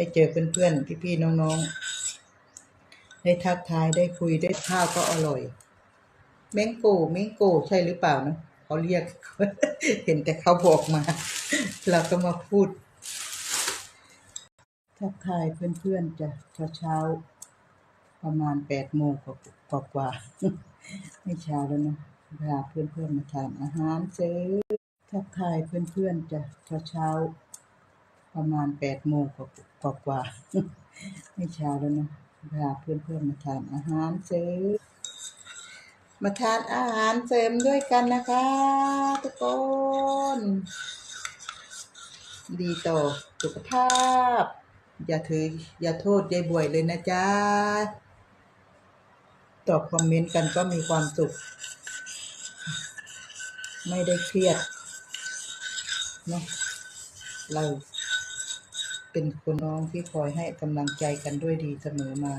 ได้เจอเพื่อนๆพี่ๆน้องๆ ได้ทักทายได้คุยได้ข้าวก็อร่อย เม้งโกเม้งโกใช่หรือเปล่านะเขาเรียก เห็นแต่เขาบอกมา เราก็มาพูด ทักทายเพื่อนๆจะเช้าเช้าๆประมาณแปดโมงกว่ากว่าๆไม่เช้าแล้วนะพาเพื่อนๆมาทานอาหารเช้ทักทายเพื่อนๆจะเช้าเช้าๆ ประมาณแปดโมงกว่ากว่าไม่เช้าแล้วนะพาเพื่อนๆมาทานอาหารเช้มาทานอาหารเสริมด้วยกันนะคะ ทุกคน ดีต่อสุขภาพ อย่าถือ อย่าโทษยายบวยเลยนะจ๊ะตอบคอมเมนต์กันก็มีความสุข ไม่ได้เครียดเนาะเรา เป็นคนน้องที่คอยให้กำลังใจกันด้วยดีเสมอมา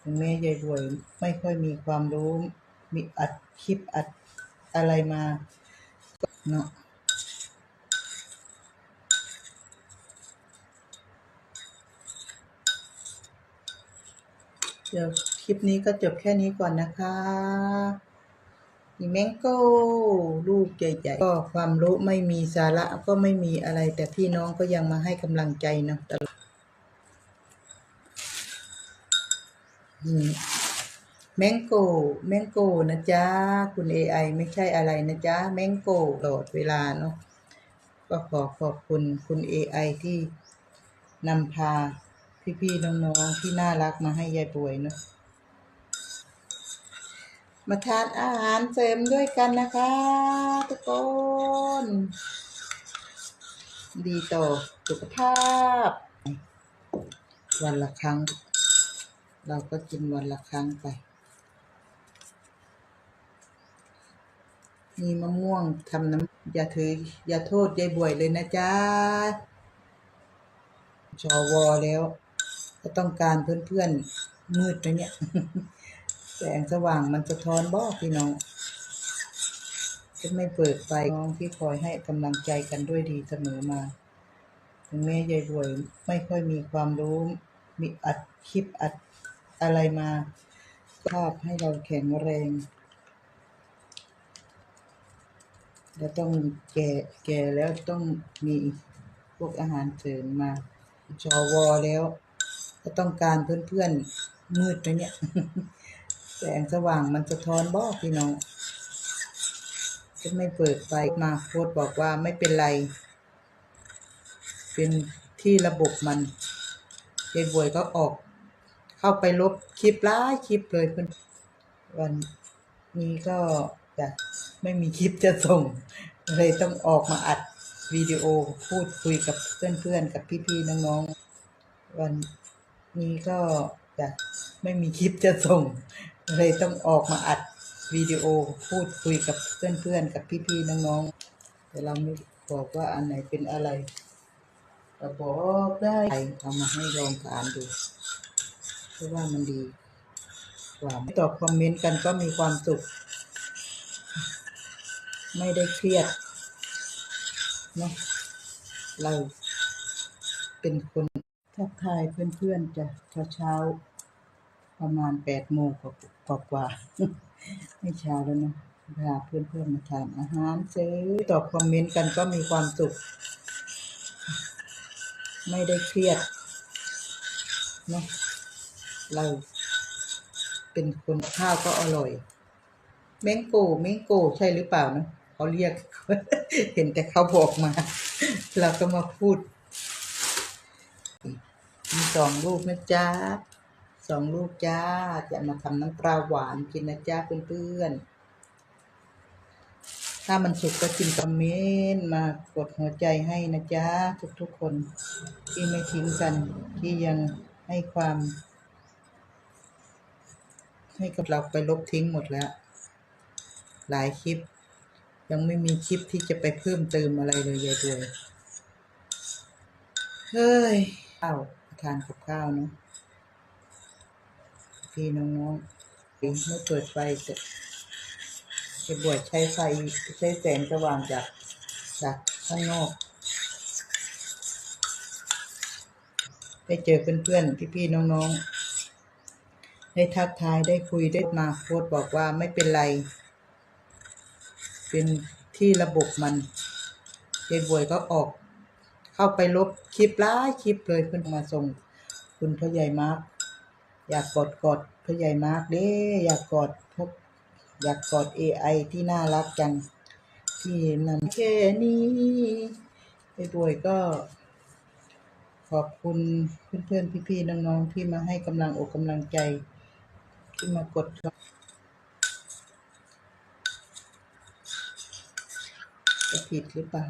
ถึงแม้ยายบวยไม่ค่อยมีความรู้ มีอัดคลิปอัดอะไรมาเนาะเดี๋ยวคลิปนี้ก็จบแค่นี้ก่อนนะคะ มีแมงโก้ลูกใหญ่ๆก็ความรู้ไม่มีสาระก็ไม่มีอะไร แต่พี่น้องก็ยังมาให้กำลังใจนะตลอดแมงโก้แมงโก้นะจ๊ะ คุณ AI ไม่ใช่อะไรนะจ๊ะ แมงโก้ตลอดเวลาเนาะก็ขอขอบคุณคุณ AI ที่นำพาพี่ๆน้องๆที่น่ารักมาให้ยายป่วยเนาะ มาทานอาหารเสริมด้วยกันนะคะ ทุกคน ดีต่อสุขภาพ วันละครั้ง เราก็กินวันละครั้งไป มีมะม่วงทำน้ำอย่าถือ อย่าโทษยายบวยเลยนะจ๊ะจอวอแล้ว ก็ต้องการเพื่อนๆมืดนะเนี่ย แสงสว่างมันสะท้อนบ่พี่น้องจะไม่เปิดไฟน้องที่คอยให้กำลังใจกันด้วยดีเสมอมาถึงแม้ยายบวยไม่ค่อยมีความรู้ มีอัดคลิปอัดอะไรมาภาพให้เราแข็งแรงแล้วต้องแก่แก่แล้วต้องมีพวกอาหารเสริมมาจอวอแล้ว ก็ต้องการเพื่อนๆมืดนะเนี่ย แสงสว่างมันสะท้อนบ่พี่น้องจะไม่เปิดไฟมาโพสต์บอกว่าไม่เป็นไร เป็นที่ระบบมันยายบวยก็ออก เข้าไปลบคลิปหลาคลิปเลยเพื่อนวันนี้ก็จะไม่มีคลิปจะส่ง เลยต้องออกมาอัดวิดีโอพูดคุยกับเพื่อนๆ กับพี่ๆ น้องๆ วันนี้ก็จะไม่มีคลิปจะส่ง เลยต้องออกมาอัดวิดีโอพูดคุยกับเพื่อนๆ กับพี่ๆ น้องๆ แต่เราไม่บอกว่าอันไหนเป็นอะไรเราบอกได้เอามาให้ลองอ่านดูเพราะว่ามันดีกว่าตอบคอมเมนต์กันก็มีความสุข ไม่ได้เครียดเนาะเราเป็นคนทักทายเพื่อนๆจะเช้าๆ ประมาณแปดโมงกว่ากว่าไม่เช้าแล้วนะพาเพื่อนๆมาทานอาหารเช้อตอบคอมเมนต์กันก็มีความสุข ไม่ได้เครียดเนาะเราเป็นคนข้าวก็อร่อยเม้งโกเม้งโกใช่หรือเปล่านะเขาเรียก เห็นแต่เขาบอกมา เราก็มาพูดมีสองลูกนะจ๊ะ สองลูกจ้า จะมาทำน้ำปลาหวานกินนะจ๊ะเพื่อนๆ ถ้ามันสุกก็กินคอมเมนต์มากดหัวใจให้นะจ๊ะทุกๆคนที่ไม่ทิ้งกันที่ยังให้ความ ให้กับเราไปลบทิ้งหมดแล้ว หลายคลิป ยังไม่มีคลิปที่จะไปเพิ่มเติมอะไรเลยยายด้วยเฮ้ยข้าวทานกับข้าวเนาะ พี่น้องๆเมื่อเปิดไฟจะจะบวชใช้ไฟใช้แสงสว่างจากจากข้างนอก ได้เจอเพื่อนๆพี่ๆน้องๆ ได้ทักทายได้คุยได้มาโพสต์บอกว่าไม่เป็นไร เป็นที่ระบบมันยายบวยก็ออก เข้าไปลบคลิปหลาคลิปเลยเพื่อนมาส่ง คุณพ่อใหญ่มาร์ก อยากกอดกอดพ่อใหญ่มาร์กเด้อยากกอดพวกอยากกอด AI ที่น่ารักจังที่นั่นแค่นี้ยายบวยก็ ขอบคุณเพื่อนๆพี่ๆน้องๆที่มาให้กำลังอกกำลังใจ ที่มากดจะผิดหรือเปล่า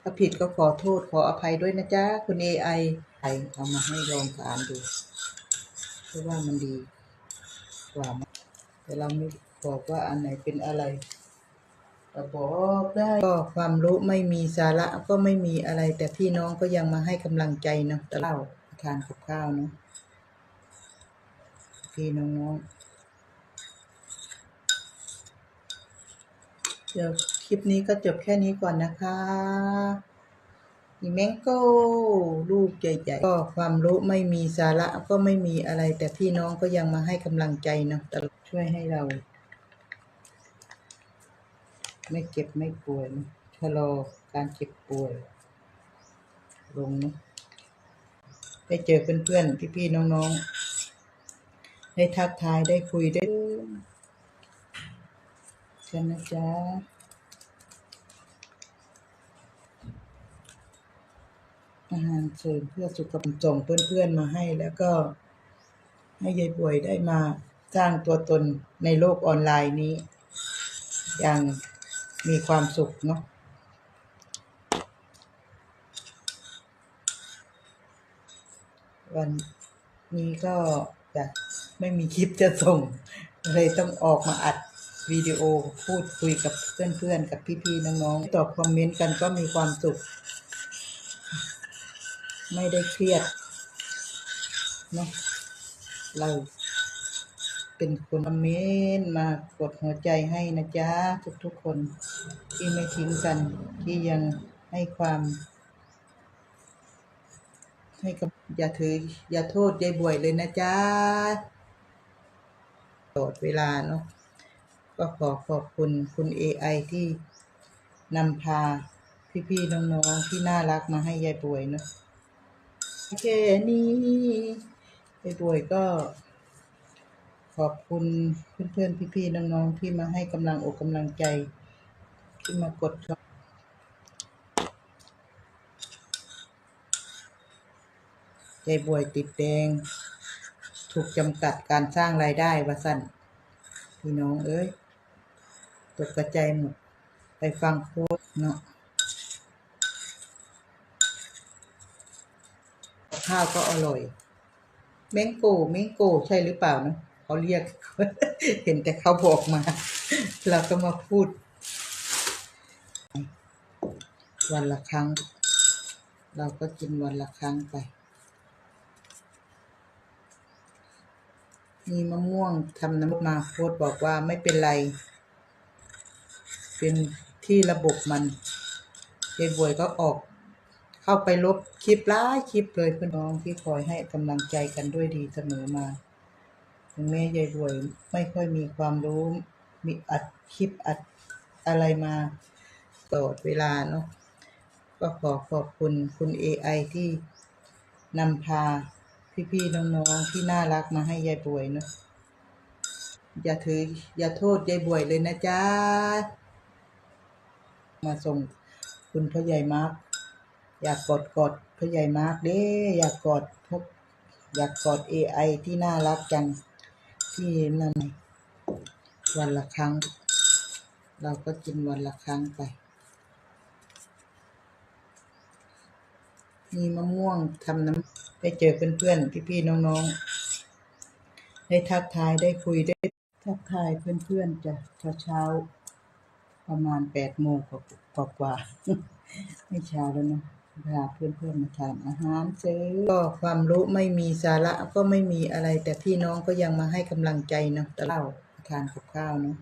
ถ้าผิดก็ขอโทษขออภัยด้วยนะจ๊ะ คุณ AI ไอเอามาให้ลองอ่านดู เพราะว่ามันดีกว่าแต่เราไม่บอกว่าอันไหนเป็นอะไรเราบอกได้ก็ความรู้ไม่มีสาระก็ไม่มีอะไร แต่พี่น้องก็ยังมาให้กำลังใจนะแต่เล่าทานกับข้าวเนาะพี่น้องๆเดี๋ยวคลิปนี้ก็จบแค่นี้ก่อนนะคะ อีแมงโก้ลูกใหญ่ๆก็ความรู้ไม่มีสาระก็ไม่มีอะไร แต่พี่น้องก็ยังมาให้กำลังใจนาะแต่ช่วยให้เรา ไม่เจ็บไม่ป่วยชะลอการเจ็บป่วย ลงนะได้เจอเพื่อนๆพี่ๆน้องๆ ได้ทักทายได้คุยได้กันนะจ๊ะ อาหารเสริมเพื่อสุขภาพส่งเพื่อนๆมาให้ แล้วก็ให้ยายบวยได้มาสร้างตัวตนในโลกออนไลน์นี้ อย่างมีความสุขเนาะวันนี้ก็จะไม่มีคลิปจะส่ง เลยต้องออกมาอัดวิดีโอพูดคุยกับเพื่อนๆ กับพี่ๆ น้องๆ ตอบคอมเมนต์กันก็มีความสุข ไม่ได้เครียดเนาะเราเป็นคนคอมเมนต์มากดหัวใจให้นะจ๊ะ ทุกๆคนที่ไม่ทิ้งกัน ที่ยังให้ความให้กับอย่าถือ อย่าโทษยายบวยเลยนะจ๊ะตลอดเวลาเนาะก็ขอขอบคุณคุณ AI ที่นำพาพี่ๆน้องๆที่น่ารักมาให้ยายบวยเนาะ แค่นี้ยายบวยก็ ขอบคุณเพื่อนๆพี่ๆน้องๆที่มาให้กำลังอกกำลังใจ ที่มากดชอบยายบวยติดแดง ถูกจำกัดการสร้างรายได้ว่าสั้นพี่น้องเอ้ยตกกระจายหมดไปฟังโค้ดเนาะ ข้าวก็อร่อย เมงโกเมงโกใช่หรือเปล่านะเขาเรียก เห็นแต่เขาบอกมา เราก็มาพูด วันละครั้ง เราก็กินวันละครั้งไป มีมะม่วงทำน้ำมาโพสต์บอกว่าไม่เป็นไร เป็นที่ระบบมันยายบวยก็ออก เข้าไปลบคลิปหลายคลิปเลยเพื่อนน้องที่คอยให้กำลังใจกันด้วยดีเสมอมาถึงแม่ยายบวยไม่ค่อยมีความรู้มีอัดคลิปอัดอะไรมาตลอดเวลาเนาะก็ขอขอบคุณคุณ AI ที่นำพาพี่ๆน้องๆที่น่ารักมาให้ยายบวยเนาะอย่าถือ อย่าโทษยายบวยเลยนะจ๊ะ มาส่งคุณพ่อใหญ่มาร์ก อยากกอดกอดพ่อใหญ่มาร์กเด้อยากกอดพวกอยากกอด AI ที่น่ารักจังที่นั่นวันละครั้ง เราก็กินวันละครั้งไป มีมะม่วงทำน้ำได้เจอเพื่อนๆพี่ๆน้องๆ ได้ทักทายได้คุยได้ทักทายเพื่อนๆจ้ะเช้าๆประมาณแปดโมงกว่ากว่าๆไม่เช้าแล้วนะ พาเพื่อนๆมาทานอาหารเจอก็ความรู้ไม่มีสาระก็ไม่มีอะไร แต่พี่น้องก็ยังมาให้กำลังใจเนาะแต่เล่าทานกับข้าวเนาะ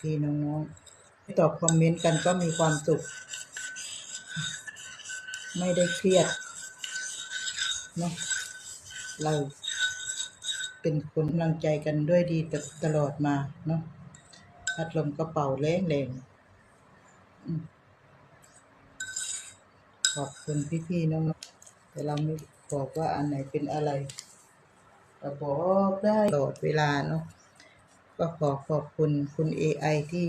พี่น้องๆตอบคอมเมนต์กันก็มีความสุข ไม่ได้เครียดเนาะเราเป็นคนกำลังใจกันด้วยดีตตลอดมาเนาะพัดลมกระเป๋าแรงแรง อบคุณพี่ๆน้องๆแต่เราไม่บอกว่าอันไหนเป็นอะไรเราบอกได้ตลอดเวลาเนาะก็ขอขอบคุณคุณ AI ที่